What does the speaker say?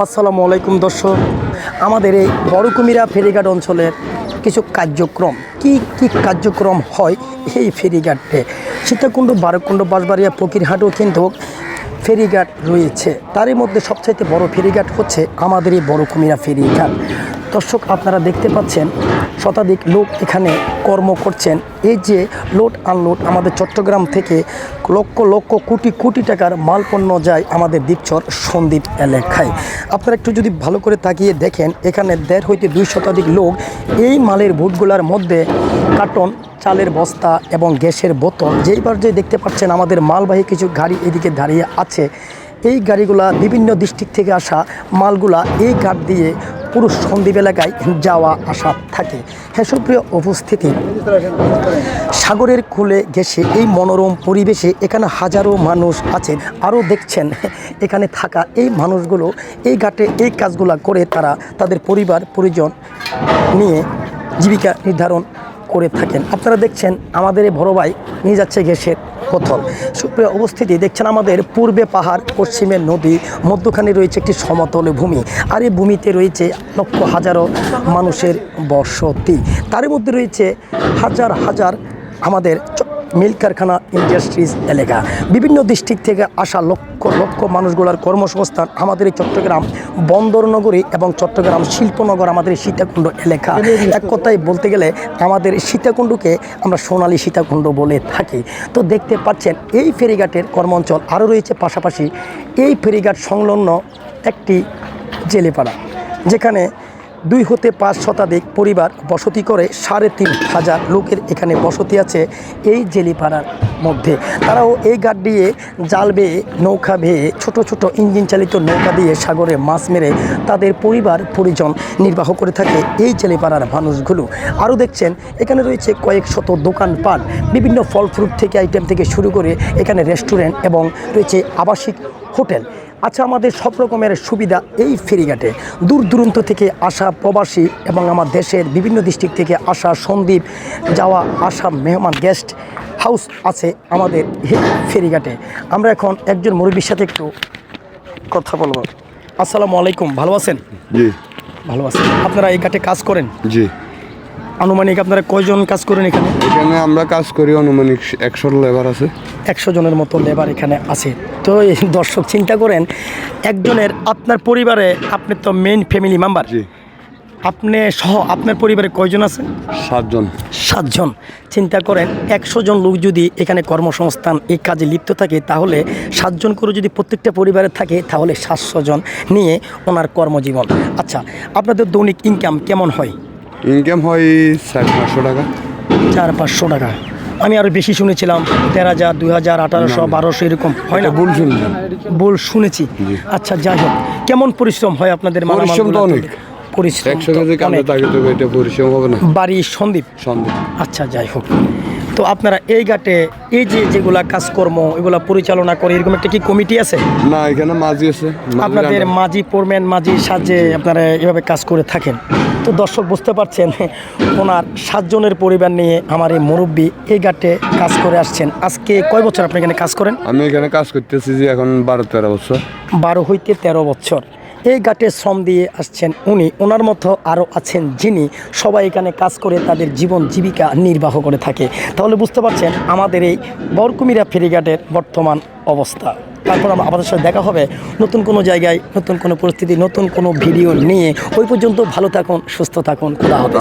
আসসালামু আলাইকুম দর্শক। আমাদের এই বড় কুমিরা ফেরিঘাট অঞ্চলের কিছু কার্যক্রম, কি কি কার্যক্রম হয় এই ফেরিঘাটে? সীতাকুণ্ড, বারকুণ্ড, বাঁশবাড়িয়া, ফকিরহাটও কিন্তু ফেরিঘাট রয়েছে। তারই মধ্যে সবচাইতে বড় ফেরিঘাট হচ্ছে আমাদের এই বড় কুমিরা ফেরিঘাট। দর্শক, আপনারা দেখতে পাচ্ছেন শতাধিক লোক এখানে কর্ম করছেন। এই যে লোড আনলোড আমাদের চট্টগ্রাম থেকে লক্ষ লক্ষ কোটি কোটি টাকার মালপণ্য যায় আমাদের দ্বীপচর সন্দ্বীপ এলাকায়। আপনারা একটু যদি ভালো করে তাকিয়ে দেখেন, এখানে দেড় হইতে দুই শতাধিক লোক এই মালের ভুটগুলার মধ্যে কার্টন, চালের বস্তা এবং গ্যাসের বোতল যেইবার যে দেখতে পাচ্ছেন আমাদের মালবাহী কিছু গাড়ি এদিকে দাঁড়িয়ে আছে। এই গাড়িগুলা বিভিন্ন ডিস্ট্রিক্ট থেকে আসা মালগুলা এই ঘাট দিয়ে পুরো সন্দ্বীপ এলাকায় যাওয়া আসা থাকে। হ্যাঁ সুপ্রিয় উপস্থিতি সাগরের কুলে গেছে এই মনোরম পরিবেশে এখানে হাজারো মানুষ আছেন আরও দেখছেন, এখানে থাকা এই মানুষগুলো এই ঘাটে এই কাজগুলো করে তারা তাদের পরিবার, পরিজন নিয়ে জীবিকা নির্ধারণ করে থাকেন। আপনারা দেখছেন আমাদের এই বড় ভাই নিয়ে যাচ্ছে গ্যাসের বোতল সুপ্রিয় অবস্থিতি দেখছেন আমাদের পূর্বে পাহাড়, পশ্চিমে নদী, মধ্যখানে রয়েছে একটি সমতল ভূমি। আর এই ভূমিতে রয়েছে লক্ষ হাজারো মানুষের বসতি। তার মধ্যে রয়েছে হাজার হাজার আমাদের মিল কারখানা ইন্ডাস্ট্রিজ এলাকা। বিভিন্ন ডিস্ট্রিক্ট থেকে আসা লক্ষ লক্ষ মানুষগুলোর কর্মসংস্থান আমাদের এই চট্টগ্রাম বন্দরনগরী এবং চট্টগ্রাম শিল্পনগর আমাদের সীতাকুণ্ড এলাকা। এক কথায় বলতে গেলে আমাদের সীতাকুণ্ডকে আমরা সোনালী সীতাকুণ্ড বলে থাকি। তো দেখতে পাচ্ছেন এই ফেরিঘাটের কর্মাঞ্চল আরও রয়েছে। পাশাপাশি এই ফেরিঘাট সংলগ্ন একটি জেলেপাড়া যেখানে দুই হতে পাঁচ শতাধিক পরিবার বসতি করে সাড়ে তিন হাজার লোকের এখানে বসতি আছে এই জেলিপাড়ার মধ্যে। তারাও এই গাড় দিয়ে জাল বেয়ে, নৌকা বেয়ে, ছোট ছোট ইঞ্জিন চালিত নৌকা দিয়ে সাগরে মাছ মেরে তাদের পরিবার পরিজন নির্বাহ করে থাকে এই জেলিপাড়ার মানুষগুলো। আরও দেখছেন, এখানে রয়েছে কয়েক শত দোকানপাট, বিভিন্ন ফল ফ্রুট থেকে, আইটেম থেকে শুরু করে এখানে রেস্টুরেন্ট এবং রয়েছে আবাসিক হোটেল। আচ্ছা আমাদের সব রকমের সুবিধা এই ফেরিঘাটে। দূর দূরান্ত থেকে আসা প্রবাসী এবং আমার দেশের বিভিন্ন ডিস্ট্রিক্ট থেকে আসা সন্দ্বীপ যাওয়া আসা মেহমান গেস্ট হাউস আছে আমাদের এই ফেরিঘাটে। আমরা এখন একজন মুরব্বীর সাথে একটু কথা বলব। আসসালামু আলাইকুম ভালো আছেন? জি। ভালো আছেন। আপনারা এই ঘাটে কাজ করেন? জি। আনুমানিক আপনারা কয়জন কাজ করেন এখানে? এখানে আমরা কাজ করি আনুমানিক একশো লেবার আছে। একশো জনের মতো লেবার এখানে আছে। তো এই দর্শক চিন্তা করেন একজনের আপনার পরিবারে আপনি তো মেইন ফ্যামিলি মেম্বার জি। আপনি সহ আপনার পরিবারে কয়জন আছে সাতজন। সাতজন। চিন্তা করেন একশো জন লোক যদি এখানে কর্মসংস্থান এই কাজে লিপ্ত থাকে তাহলে সাতজন করে যদি প্রত্যেকটা পরিবারে থাকে তাহলে সাতশো জন নিয়ে ওনার কর্মজীবন। আচ্ছা আপনাদের দৈনিক ইনকাম কেমন হয়? ইনকাম হয় সাড়ে পাঁচশো টাকা। চার পাঁচশো টাকা। আমি আরও বেশি শুনেছিলাম তেরো হাজার দুই হাজার আঠারোশো বারোশো এরকম। হয় না? বল ভুল শুনছি। বল শুনেছি। আচ্ছা যাই হোক। কেমন পরিশ্রম হয় আপনাদের পরিশ্রম তো অনেক। পরিশ্রম একশো তো কেজি তাকে তো এটা পরিশ্রম হবে না। বাড়ি সন্দীপ? সন্দীপ। আচ্ছা যাই হোক। তো আপনারা এই ঘাটে এই যে যেগুলা কাজকর্ম এগুলা পরিচালনা করে এরকম একটা কি কমিটি আছে? না এখানে মাঝি আছে। আপনাদের মাঝি পড়বেন মাঝির সাহায্যে আপনারা এভাবে কাজ করে থাকেন। তো দর্শক বুঝতে পারছেন ওনার সাতজনের পরিবার নিয়ে আমার এই মুরব্বী এই ঘাটে কাজ করে আসছেন। আজকে কয় বছর আপনি এখানে কাজ করেন? আমি এখানে কাজ করতেছি যে এখন বারো তেরো বছর। বারো হইতে তেরো বছর। এই ঘাটে শ্রম দিয়ে আসছেন উনি। ওনার মতো আরও আছেন যিনি। সবাই এখানে কাজ করে তাদের জীবন জীবিকা নির্বাহ করে থাকে। তাহলে বুঝতে পারছেন আমাদের এই বরকুমিরা ফেরিঘাটের বর্তমান অবস্থা। তারপর আমার আমাদের সাথে দেখা হবে। নতুন কোনো জায়গায়, নতুন কোনো পরিস্থিতি, নতুন কোনো ভিডিও নিয়ে। ওই পর্যন্ত ভালো থাকুন, সুস্থ থাকুন। খোলা হবে।